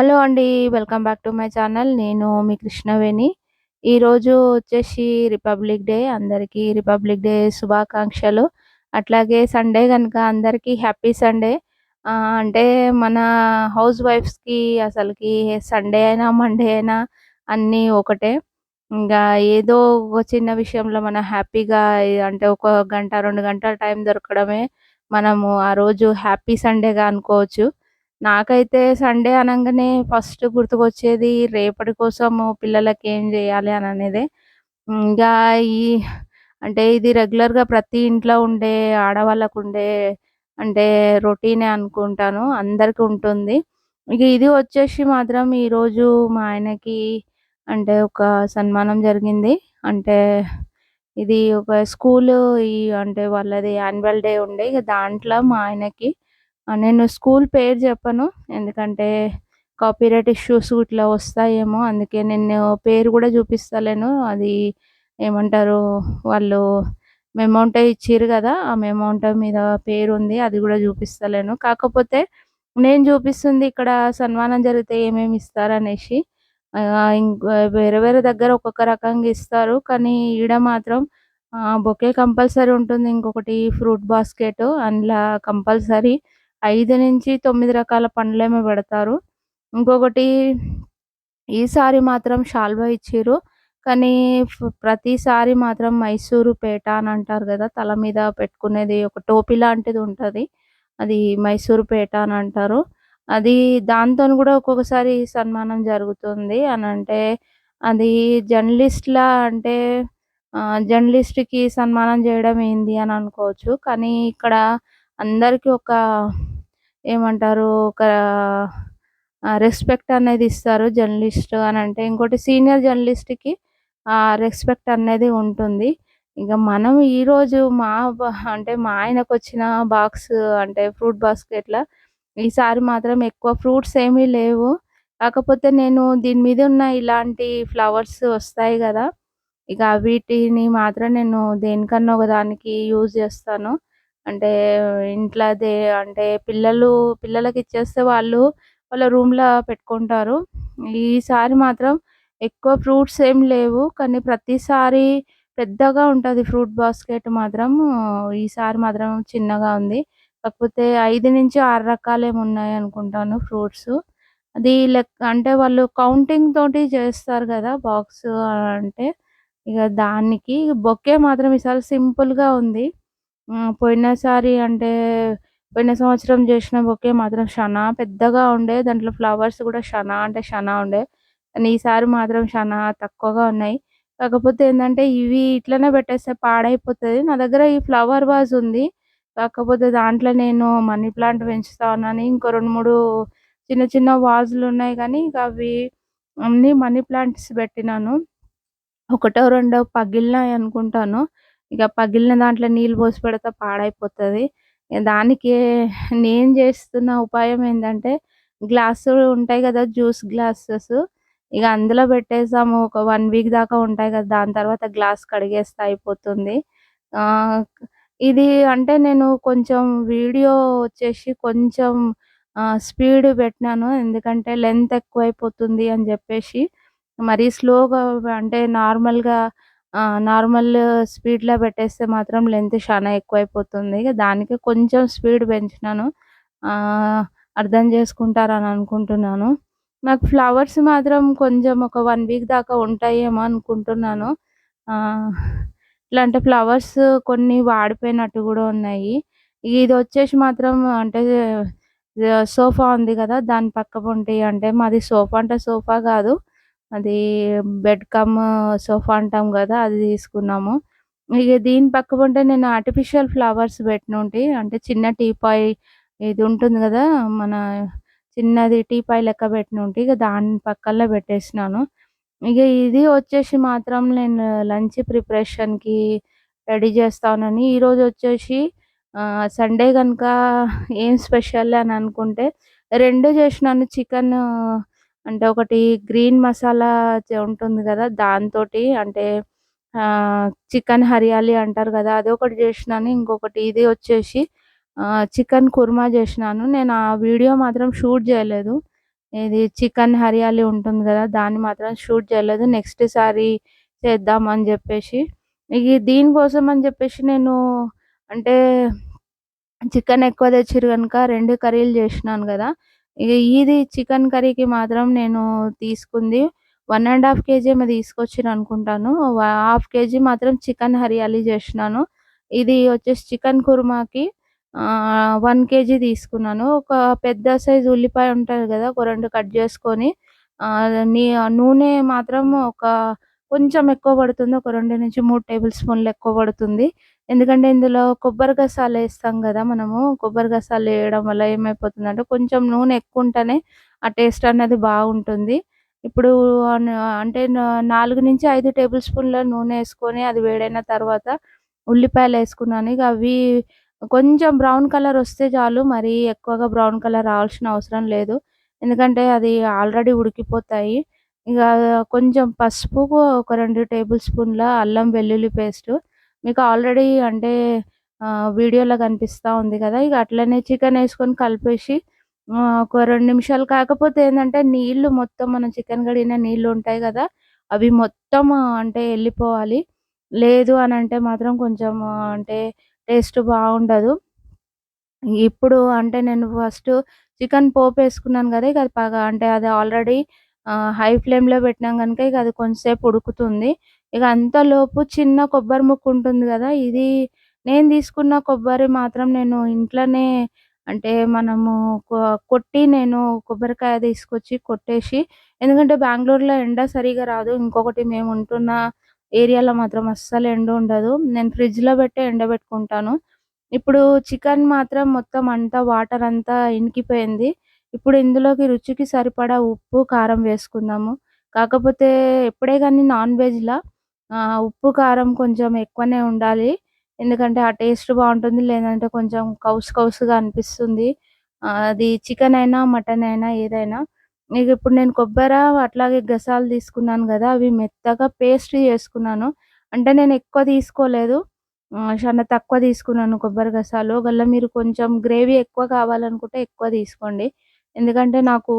Hello అండి. Welcome back to my channel. నేను మీ కృష్ణవేణి. ఈరోజు వచ్చేసి రిపబ్లిక్ డే. అందరికీ రిపబ్లిక్ డే శుభాకాంక్షలు. అట్లాగే సండే కనుక అందరికీ హ్యాపీ సండే. అంటే మన హౌస్ వైఫ్స్‌కి అసలుకి సండే అయినా, మండే అయినా అన్నీ ఒకటే. ఇంకా ఏదో ఒక చిన్న విషయంలో మనం హ్యాపీగా అంటే ఒక గంట, రెండు గంటల టైం దొరకడమే మనము ఆ రోజు హ్యాపీ సండేగా అనుకోవచ్చు. నాకైతే సండే అనంగానే ఫస్ట్ గుర్తుకొచ్చేది రేపటి కోసము పిల్లలకి ఏం చేయాలి అని అనేదే ఇంకా ఈ అంటే ఇది రెగ్యులర్‌గా ప్రతి ఇంట్లో ఉండే ఆడవాళ్ళకు ఉండే అంటే రొటీనే అనుకుంటాను. అందరికి ఉంటుంది. ఇక ఇది వచ్చేసి మాత్రం ఈరోజు మా ఆయనకి అంటే ఒక సన్మానం జరిగింది. అంటే ఇది ఒక స్కూలు ఈ అంటే వాళ్ళది యాన్యువల్ డే ఉండే. ఇక దాంట్లో మా ఆయనకి నేను స్కూల్ పేరు చెప్పను. ఎందుకంటే కాపీరైట్ ఇష్యూస్ ఇట్లా వస్తాయేమో అందుకే నేను పేరు కూడా చూపిస్తలేను. అది ఏమంటారు వాళ్ళు మెమోంటో ఇచ్చిర్రు కదా ఆ మెమౌంట్ మీద పేరు ఉంది అది కూడా చూపిస్తలేను. కాకపోతే నేను చూపిస్తుంది ఇక్కడ సన్మానం జరిగితే ఏమేమి ఇస్తారనేసి. వేరే వేరే దగ్గర ఒక్కొక్క రకంగా ఇస్తారు. కానీ ఈడ మాత్రం బొకే కంపల్సరీ ఉంటుంది. ఇంకొకటి ఫ్రూట్ బాస్కెట్ అందులో కంపల్సరీ 5-9 రకాల పండ్లేమో పెడతారు. ఇంకొకటి ఈసారి మాత్రం శాలువా ఇచ్చారు కానీ ప్రతిసారి మాత్రం మైసూరు పేట అని అంటారు కదా తల మీద పెట్టుకునేది ఒక టోపీ లాంటిది ఉంటుంది అది మైసూరు పేట అని అంటారు. అది దాంతోని కూడా ఒక్కొక్కసారి సన్మానం జరుగుతుంది. అని అంటే అది జర్నలిస్ట్‌లా అంటే జర్నలిస్ట్‌కి సన్మానం చేయడం ఏంది అని అనుకోవచ్చు. కానీ ఇక్కడ అందరికి ఒక ఏమంటారు ఒక రెస్పెక్ట్ అనేది ఇస్తారు జర్నలిస్ట్ అని అంటే ఇంకోటి సీనియర్ జర్నలిస్ట్‌కి రెస్పెక్ట్ అనేది ఉంటుంది. ఇక మనం ఈరోజు మా అంటే మా ఆయనకొచ్చిన బాక్స్ అంటే ఫ్రూట్ బాస్కెట్‌ల ఈసారి మాత్రం ఎక్కువ ఫ్రూట్స్ ఏమీ లేవు. కాకపోతే నేను దీని మీద ఉన్న ఇలాంటి ఫ్లవర్స్ వస్తాయి కదా ఇక వీటిని మాత్రం నేను దేనికన్నా ఒకదానికి యూజ్ చేస్తాను అంటే ఇంట్లోదే అంటే పిల్లలు పిల్లలకి ఇచ్చేస్తే వాళ్ళు వాళ్ళ రూమ్‌లో పెట్టుకుంటారు. ఈసారి మాత్రం ఎక్కువ ఫ్రూట్స్ ఏం లేవు. కానీ ప్రతిసారి పెద్దగా ఉంటది ఫ్రూట్ బాస్కెట్ మాత్రం. ఈసారి మాత్రం చిన్నగా ఉంది. కాకపోతే 5-6 రకాలేమో ఉన్నాయనుకుంటాను ఫ్రూట్స్. అది లెక్ అంటే వాళ్ళు కౌంటింగ్ తోటి చేస్తారు కదా బాక్స్ అంటే. ఇక దానికి బొకే మాత్రం ఈసారి సింపుల్‌గా ఉంది. పోయినసారి అంటే పోయిన సంవత్సరం చేసిన బొకే మాత్రం షనా పెద్దగా ఉండే. దాంట్లో ఫ్లవర్స్ కూడా షనా అంటే షనా ఉండే. కానీ ఈసారి మాత్రం షనా తక్కువగా ఉన్నాయి. కాకపోతే ఏంటంటే ఇవి ఇట్లనే పెట్టేస్తే పాడైపోతది. నా దగ్గర ఈ ఫ్లవర్ వాజ్ ఉంది. కాకపోతే దాంట్లో నేను మనీ ప్లాంట్ పెంచుతా ఉన్నాను ఇంకో 2, 3 చిన్న చిన్న వాజులున్నాయి కానీ ఇక అవి అన్ని మనీ ప్లాంట్స్ పెట్టినాను. ఒకటో రెండో పగిలినాయనుకుంటాను. ఇక పగిలిన దాంట్లో నీళ్ళు పోసి పెడితే పాడైపోతుంది దానికి నేను చేస్తున్న ఉపాయం ఏంటంటే గ్లాసులు ఉంటాయి కదా జ్యూస్ గ్లాసెస్ ఇక అందులో పెట్టేసాము. ఒక వన్ వీక్ దాకా ఉంటాయి కదా దాని తర్వాత గ్లాస్ కడిగేస్తే అయిపోతుంది. ఇది అంటే నేను కొంచెం వీడియో వచ్చేసి కొంచెం స్పీడ్ పెట్టినాను. ఎందుకంటే లెంత్ ఎక్కువైపోతుంది అని చెప్పేసి మరీ స్లోగా అంటే నార్మల్‌గా నార్మల్ స్పీడ్‌లో పెట్టేస్తే మాత్రం లెంత్ చానా ఎక్కువైపోతుంది. దానికి కొంచెం స్పీడ్ పెంచినాను. అర్థం చేసుకుంటారని అనుకుంటున్నాను. నాకు ఫ్లవర్స్ మాత్రం కొంచెం ఒక వన్ వీక్ దాకా ఉంటాయేమో అనుకుంటున్నాను. ఇట్లాంటి ఫ్లవర్స్ కొన్ని వాడిపోయినట్టు కూడా ఉన్నాయి. ఇది వచ్చేసి మాత్రం అంటే సోఫా ఉంది కదా దాని పక్క పొంటి అంటే మాది సోఫా అంటే సోఫా కాదు అది బెడ్ కమ్ సోఫా అంటాం కదా అది తీసుకున్నాము. ఇక దీని పక్క ఉంటే నేను ఆర్టిఫిషియల్ ఫ్లవర్స్ పెట్టినుంటి. అంటే చిన్న టీపాయ్ ఇది ఉంటుంది కదా మన చిన్నది టీపాయ్ లెక్క పెట్టినుంటి. ఇక దాని పక్కల్లో పెట్టేసినాను. ఇక ఇది వచ్చేసి మాత్రం నేను లంచ్ ప్రిపరేషన్‌కి రెడీ చేస్తానని ఈరోజు వచ్చేసి సండే కనుక ఏం స్పెషల్ అని అనుకుంటే రెండు చేసినాను. చికెన్ అంటే ఒకటి గ్రీన్ మసాలా ఉంటుంది కదా దాంతోటి అంటే చికెన్ హరియాలి అంటారు గదా! అదొకటి చేసినాను. ఇంకొకటి ఇది వచ్చేసి చికెన్ కుర్మా చేసినాను. నేను ఆ వీడియో మాత్రం షూట్ చేయలేదు. ఇది చికెన్ హరియాలి ఉంటుంది కదా దాన్ని మాత్రం షూట్ చేయలేదు. నెక్స్ట్ సారి చేద్దాం అని చెప్పేసి. ఇది దీనికోసం అని చెప్పేసి నేను అంటే చికెన్ ఎక్కువ తెచ్చిర్రు కనుక రెండు కర్రీలు చేసినాను కదా ఇది చికెన్ కర్రీకి మాత్రం నేను తీసుకుంది వన్ అండ్ హాఫ్ కేజీ ఏమో తీసుకొచ్చిన అనుకుంటాను. హాఫ్ కేజీ మాత్రం చికెన్ హరియాలి చేసినాను. ఇది వచ్చేసి చికెన్ కుర్మాకి వన్ కేజీ తీసుకున్నాను. ఒక పెద్ద సైజు ఉల్లిపాయ ఉంటుంది కదా ఒక రెండు కట్ చేసుకొని నూనె మాత్రం ఒక కొంచెం ఎక్కువ పడుతుంది ఒక రెండు నుంచి మూడు టేబుల్ స్పూన్లు ఎక్కువ పడుతుంది. ఎందుకంటే ఇందులో కొబ్బరి గసాలు వేస్తాం కదా మనము. కొబ్బరి గసాలు వేయడం వల్ల ఏమైపోతుందంటే కొంచెం నూనె ఎక్కువ ఉంటేనే ఆ టేస్ట్ అనేది బాగుంటుంది. ఇప్పుడు అంటే నాలుగు నుంచి ఐదు టేబుల్ స్పూన్ల నూనె వేసుకొని అది వేడైన తర్వాత ఉల్లిపాయలు వేసుకున్నాను. ఇక అవి కొంచెం బ్రౌన్ కలర్ వస్తే చాలు మరీ ఎక్కువగా బ్రౌన్ కలర్ రావాల్సిన అవసరం లేదు. ఎందుకంటే అది ఆల్రెడీ ఉడికిపోతాయి. ఇక కొంచెం పసుపు ఒక రెండు టేబుల్ స్పూన్ల అల్లం వెల్లుల్లి పేస్ట్ మీకు ఆల్రెడీ అంటే వీడియోలో కనిపిస్తూ ఉంది కదా ఇక అట్లనే చికెన్ వేసుకొని కలిపేసి ఒక రెండు నిమిషాలు కాకపోతే ఏంటంటే నీళ్ళు మొత్తం మనం చికెన్ కడిగిన నీళ్ళు ఉంటాయి కదా అవి మొత్తం అంటే వెళ్ళిపోవాలి. లేదు అని అంటే మాత్రం కొంచెం అంటే టేస్ట్ బాగుండదు. ఇప్పుడు అంటే నేను ఫస్ట్ చికెన్ పోపు వేసుకున్నాను కదా ఇక అది బాగా అంటే అది ఆల్రెడీ హై ఫ్లేమ్లో పెట్టినాం కనుక ఇక అది కొంచెంసేపు ఉడుకుతుంది. ఇక అంతలోపు చిన్న కొబ్బరి ముక్క ఉంటుంది కదా ఇది నేను తీసుకున్న కొబ్బరి మాత్రం నేను ఇంట్లోనే అంటే మనము కొట్టి నేను కొబ్బరికాయ తీసుకొచ్చి కొట్టేసి ఎందుకంటే బెంగళూరులో ఎండ సరిగా రాదు. ఇంకొకటి మేము ఉంటున్న ఏరియాలో మాత్రం అస్సలు ఎండ ఉండదు. నేను ఫ్రిడ్జ్లో పెట్టే ఎండబెట్టుకుంటాను ఇప్పుడు చికెన్ మాత్రం మొత్తం అంతా వాటర్ అంతా ఇనికిపోయింది. ఇప్పుడు ఇందులోకి రుచికి సరిపడా ఉప్పు కారం వేసుకుందాము. కాకపోతే ఎప్పుడే కానీ నాన్ వెజ్లో ఉప్పు కారం కొంచెం ఎక్కువనే ఉండాలి. ఎందుకంటే ఆ టేస్ట్ బాగుంటుంది లేదంటే కొంచెం కౌసు కౌసుగా అనిపిస్తుంది. అది చికెన్ అయినా మటన్ అయినా ఏదైనా. ఇక ఇప్పుడు నేను కొబ్బరి అట్లాగే గసాలు తీసుకున్నాను కదా అవి మెత్తగా పేస్ట్ చేసుకున్నాను. అంటే నేను ఎక్కువ తీసుకోలేదు. చాలా తక్కువ తీసుకున్నాను కొబ్బరి గసాలు. వల్ల మీరు కొంచెం గ్రేవీ ఎక్కువ కావాలనుకుంటే ఎక్కువ తీసుకోండి. ఎందుకంటే నాకు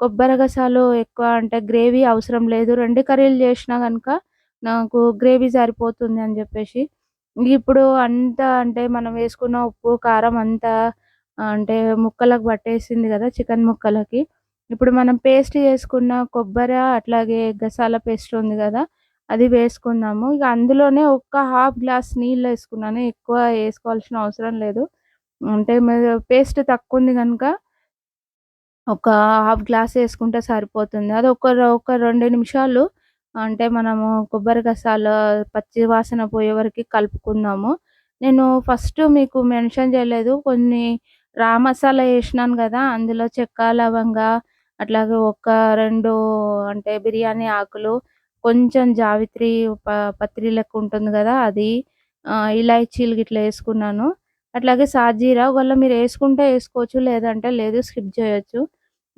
కొబ్బరి గసాలు ఎక్కువ అంటే గ్రేవీ అవసరం లేదు. రెండు కర్రీలు చేసినా కనుక నాకు గ్రేవీ సరిపోతుంది అని చెప్పేసి. ఇప్పుడు అంతా అంటే మనం వేసుకున్న ఉప్పు కారం అంతా అంటే ముక్కలకు పట్టేసింది కదా చికెన్ ముక్కలకి. ఇప్పుడు మనం పేస్ట్ చేసుకున్న కొబ్బరి అట్లాగే గసాల పేస్ట్ ఉంది కదా అది వేసుకుందాము. ఇక అందులోనే ఒక్క హాఫ్ గ్లాస్ నీళ్ళు వేసుకున్నాను. ఎక్కువ వేసుకోవాల్సిన అవసరం లేదు. అంటే పేస్ట్ తక్కువ ఉంది కనుక ఒక హాఫ్ గ్లాస్ వేసుకుంటే సరిపోతుంది. అది ఒక ఒక రెండు నిమిషాలు అంటే మనము కొబ్బరి గసాలు పచ్చి వాసన పోయే వరకు కలుపుకుందాము. నేను ఫస్ట్ మీకు మెన్షన్ చేయలేదు కొన్ని రా మసాలా వేసినాను కదా అందులో చెక్క లవంగా అట్లాగే ఒక రెండు అంటే బిర్యానీ ఆకులు కొంచెం జావిత్రి ప పత్రి లెక్క ఉంటుంది కదా అది ఇలాచీలు గిట్లా వేసుకున్నాను. అట్లాగే సాజీరా ఒకవేళ మీరు వేసుకుంటే వేసుకోవచ్చు లేదంటే లేదు స్కిప్ చేయొచ్చు.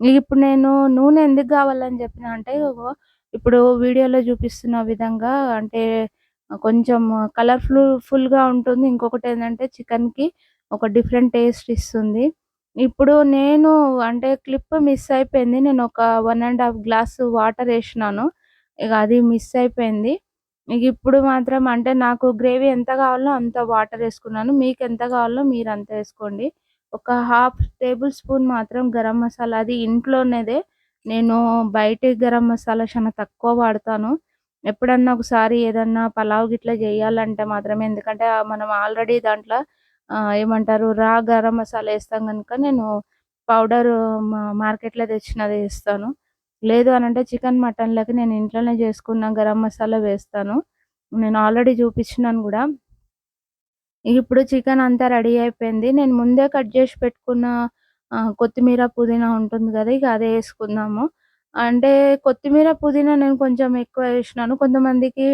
ఇప్పుడు నేను నూనె ఎందుకు కావాలని చెప్పిన అంటే ఇప్పుడు వీడియోలో చూపిస్తున్న విధంగా అంటే కొంచెం కలర్ఫుల్ ఫుల్గా ఉంటుంది. ఇంకొకటి ఏంటంటే చికెన్కి ఒక డిఫరెంట్ టేస్ట్ ఇస్తుంది. ఇప్పుడు నేను అంటే క్లిప్ మిస్ అయిపోయింది. నేను ఒక one and half glass water వేసినాను. ఇక అది మిస్ అయిపోయింది. ఇక ఇప్పుడు మాత్రం అంటే నాకు గ్రేవీ ఎంత కావాలో అంత వాటర్ వేసుకున్నాను. మీకు ఎంత కావాలో మీరు అంత వేసుకోండి. ఒక హాఫ్ టేబుల్ స్పూన్ మాత్రం గరం మసాలా. అది ఇంట్లోనేదే నేను బయట గరం మసాలా చాలా తక్కువ వాడతాను. ఎప్పుడన్నా ఒకసారి ఏదన్నా పలావ్ గిట్లా చేయాలంటే మాత్రమే ఎందుకంటే మనం ఆల్రెడీ దాంట్లో ఏమంటారు రా గరం మసాలా వేస్తాం కనుక నేను పౌడర్ మార్కెట్లో తెచ్చినది వేస్తాను. లేదు అని అంటే చికెన్ మటన్లకి నేను ఇంట్లోనే చేసుకున్న గరం మసాలా వేస్తాను. నేను ఆల్రెడీ చూపించినాను కూడా. ఇప్పుడు చికెన్ అంతా రెడీ అయిపోయింది. నేను ముందే కట్ చేసి పెట్టుకున్న కొత్తిమీర పుదీనా ఉంటుంది కదా ఇక అదే వేసుకుందాము. అంటే కొత్తిమీర పుదీనా నేను కొంచెం ఎక్కువ వేసినాను. కొంతమందికి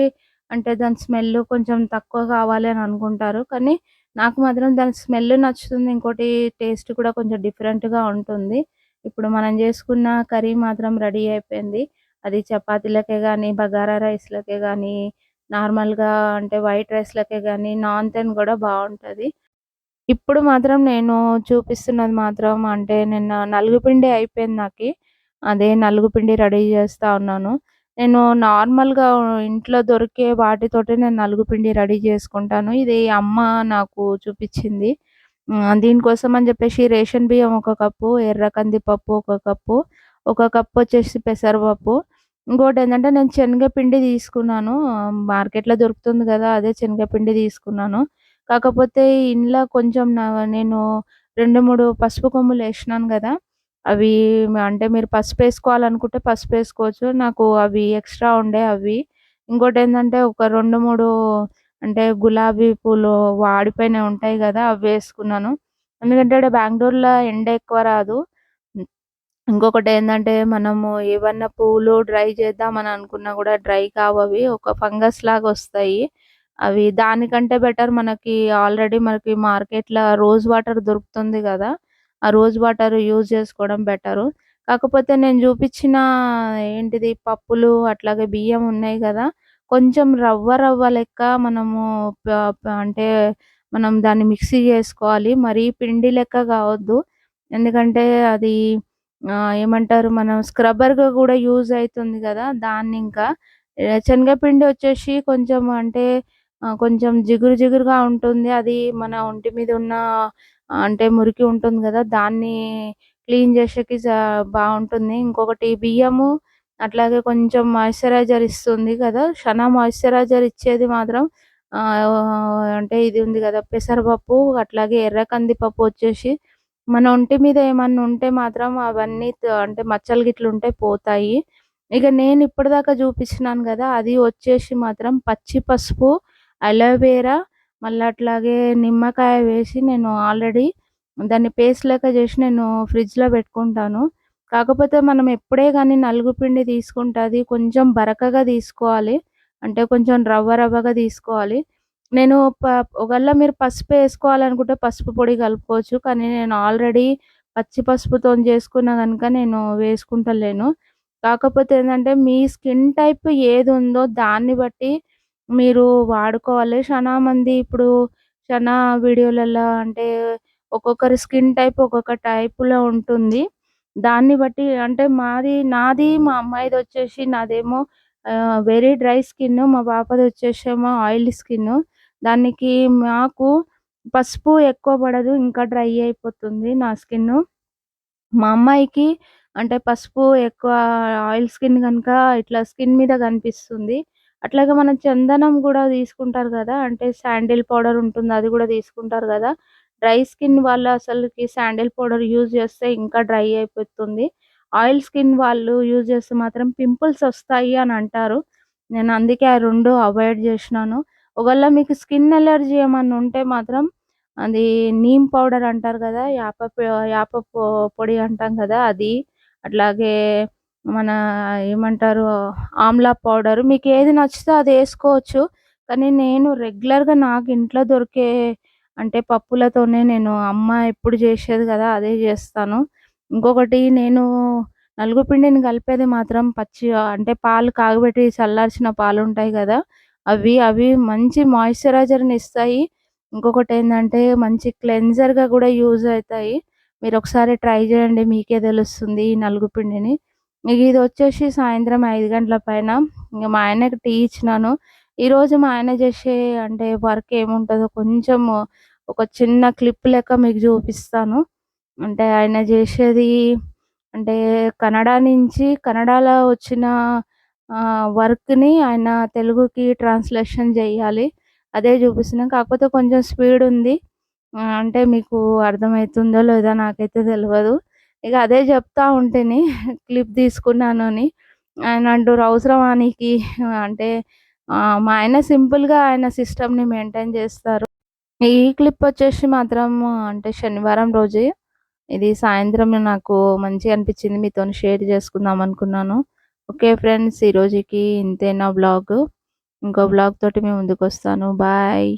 అంటే దాని స్మెల్ కొంచెం తక్కువ కావాలి అని అనుకుంటారు. కానీ నాకు మాత్రం దాని స్మెల్ నచ్చుతుంది. ఇంకోటి టేస్ట్ కూడా కొంచెం డిఫరెంట్గా ఉంటుంది. ఇప్పుడు మనం చేసుకున్న కర్రీ మాత్రం రెడీ అయిపోయింది. అది చపాతీలకే కానీ బగారా రైస్లకే కానీ నార్మల్గా అంటే వైట్ రైస్లకే కానీ నాన్ తెన్ కూడా బాగుంటుంది. ఇప్పుడు మాత్రం నేను చూపిస్తున్నది మాత్రం అంటే నిన్న నలుగు పిండి అయిపోయింది నాకు అదే నలుగు పిండి రెడీ చేస్తా ఉన్నాను. నేను నార్మల్‌గా ఇంట్లో దొరికే వాటితోటే నేను నలుగు పిండి రెడీ చేసుకుంటాను. ఇది అమ్మ నాకు చూపించింది దీనికోసం అని చెప్పేసి రేషన్ బియ్యం ఒక కప్పు, ఎర్ర కందిపప్పు ఒక కప్పు, ఒక కప్పు వచ్చేసి పెసరపప్పు, ఇంకోటి ఏంటంటే నేను శనగపిండి తీసుకున్నాను. మార్కెట్‌లో దొరుకుతుంది కదా! అదే శనగపిండి తీసుకున్నాను. కాకపోతే ఇంట్లో కొంచెం నా నేను 2, 3 పసుపు కొమ్ములు వేసినాను కదా అవి అంటే మీరు పసుపు వేసుకోవాలనుకుంటే పసుపు వేసుకోవచ్చు నాకు అవి ఎక్స్‌ట్రా ఉండే అవి. ఇంకోటి ఏంటంటే ఒక 2, 3 అంటే గులాబీ పూలు వాడిపోయినవి ఉంటాయి కదా అవి వేసుకున్నాను ఎందుకంటే బెంగళూరులో ఎండ ఎక్కువ రాదు. ఇంకొకటి ఏంటంటే మనము ఏమన్నా పూలు డ్రై చేద్దామని అనుకున్నా కూడా డ్రై కావవి. ఒక ఫంగస్ లాగా వస్తాయి. అవి దానికంటే బెటర్ మనకి ఆల్రెడీ మనకి మార్కెట్‌లో రోజ్ వాటర్ దొరుకుతుంది కదా ఆ రోజ్ వాటర్ యూజ్ చేసుకోవడం బెటరు. కాకపోతే నేను చూపించిన ఏంటిది పప్పులు అట్లాగే బియ్యం ఉన్నాయి కదా కొంచెం రవ్వ రవ్వ లెక్క మనము అంటే మనం దాన్ని మిక్సీ చేసుకోవాలి. మరీ పిండి లెక్క కావద్దు. ఎందుకంటే అది ఏమంటారు మనం స్క్రబ్బర్‌గా కూడా యూజ్ అవుతుంది కదా దాన్ని ఇంకా శనగపిండి వచ్చేసి కొంచెం అంటే కొంచెం జిగురు జిగురుగా ఉంటుంది. అది మన ఒంటి మీద ఉన్న అంటే మురికి ఉంటుంది కదా దాన్ని క్లీన్ చేసేకి బాగుంటుంది ఇంకొకటి బియ్యము అట్లాగే కొంచెం మాయిశ్చరైజర్ ఇస్తుంది కదా! షనా మాయిశ్చరైజర్ ఇచ్చేది మాత్రం అంటే ఇది ఉంది కదా పెసరపప్పు అట్లాగే ఎర్ర కందిపప్పు వచ్చేసి మన ఒంటి మీద ఏమన్నా ఉంటే మాత్రం అవన్నీ అంటే మచ్చలు గిట్లు ఉంటే పోతాయి. ఇక నేను ఇప్పటిదాకా చూపించినాను కదా అది వచ్చేసి మాత్రం పచ్చి పసుపు, అలోవెరా మళ్ళీ అట్లాగే నిమ్మకాయ వేసి నేను ఆల్రెడీ దాన్ని పేస్ట్ లెక్క చేసి నేను ఫ్రిడ్జ్‌లో పెట్టుకుంటాను. కాకపోతే మనం ఎప్పుడే కానీ నలుగు పిండి తీసుకుంటే అది కొంచెం బరకగా తీసుకోవాలి. అంటే కొంచెం రవ్వ రవ్వగా తీసుకోవాలి. నేను ప ఒకవేళ మీరు పసుపు వేసుకోవాలనుకుంటే పసుపు పొడి కలుపుకోవచ్చు. కానీ నేను ఆల్రెడీ పచ్చి పసుపుతోని చేసుకున్న కనుక నేను వేసుకుంటలేను. కాకపోతే ఏంటంటే మీ స్కిన్ టైప్ ఏది ఉందో దాన్ని బట్టి మీరు వాడుకోవాలి. చాలా మంది ఇప్పుడు చాలా వీడియోలలో అంటే ఒక్కొక్కరి స్కిన్ టైప్ ఒక్కొక్క టైప్‌లో ఉంటుంది. దాన్ని బట్టి అంటే మాది నాది మా అమ్మాయిదొచ్చేసి నాదేమో ఆహ్, వెరీ డ్రై స్కిన్. మా పాపదొచ్చేసేమో ఆయిలీ స్కిన్. దానికి మాకు పసుపు ఎక్కువ పడదు. ఇంకా డ్రై అయిపోతుంది నా స్కిన్ను. మా అమ్మాయికి అంటే పసుపు ఎక్కువ ఆయిల్ స్కిన్ గనుక ఇట్లా స్కిన్ మీద కనిపిస్తుంది. అట్లాగే మన చందనం కూడా తీసుకుంటారు కదా అంటే శాండిల్ పౌడర్ ఉంటుంది. అది కూడా తీసుకుంటారు కదా డ్రై స్కిన్ వాళ్ళు అసలుకి శాండిల్ పౌడర్ యూజ్ చేస్తే ఇంకా డ్రై అయిపోతుంది. ఆయిల్ స్కిన్ వాళ్ళు యూజ్ చేస్తే మాత్రం పింపుల్స్ వస్తాయి అని అంటారు. నేను అందుకే ఆ రెండు అవాయిడ్ చేసినాను ఒకవేళ మీకు స్కిన్ ఎలర్జీ ఏమన్నా ఉంటే మాత్రం అది నీమ్ పౌడర్ అంటారు కదా యాప యాప పొడి అంటాం కదా అది అట్లాగే మన ఏమంటారు ఆమ్లా పౌడర్ ఏది నచ్చితే అది వేసుకోవచ్చు కానీ నేను రెగ్యులర్‌గా నాకు ఇంట్లో దొరికే అంటే పప్పులతోనే నేను అమ్మ ఎప్పుడు చేసేది కదా అదే చేస్తాను ఇంకొకటి నేను నలుగు పిండిని కలిపేది మాత్రం పచ్చి అంటే పాలు కాగబెట్టి చల్లార్చిన పాలు ఉంటాయి కదా అవి అవి మంచి మాయిశ్చరైజర్‌ని ఇస్తాయి. ఇంకొకటి ఏంటంటే మంచి క్లెన్జర్‌గా కూడా యూజ్ మీరు ఒకసారి ట్రై చేయండి మీకే తెలుస్తుంది ఈ నలుగు పిండిని. ఇది వచ్చేసి సాయంత్రం ఐదు గంటల పైన ఇంగ మా ఆయనకి టీ ఇచ్చినాను. ఈరోజు మా ఆయన చేసే అంటే వర్క్ ఏముంటుందో కొంచెం ఒక చిన్న క్లిప్ లెక్క మీకు చూపిస్తాను. అంటే ఆయన చేసేది అంటే కన్నడ నుంచి కన్నడలో వచ్చిన వర్క్‌ని ఆయన తెలుగుకి ట్రాన్స్‌లేషన్ చేయాలి అదే చూపిస్తున్నాం కాకపోతే కొంచెం స్పీడ్ ఉంది. అంటే మీకు అర్థమవుతుందో లేదో నాకైతే తెలియదు ఇక అదే చెప్తా ఉంటేనే క్లిప్ తీసుకున్నాను అని. ఆయన అంటూ అవసరమా అంటే మా ఆయన సింపుల్‌గా ఆయన సిస్టమ్‌ని మెయింటైన్ చేస్తారు. ఈ క్లిప్ వచ్చేసి మాత్రం అంటే శనివారం రోజే ఇది సాయంత్రం నాకు మంచిగా అనిపించింది. మీతోని షేర్ చేసుకుందాం అనుకున్నాను. ఓకే ఫ్రెండ్స్ ఈ రోజుకి ఇంతే నా ఇంకో బ్లాగ్ తోటి మేము ముందుకు వస్తాను బాయ్.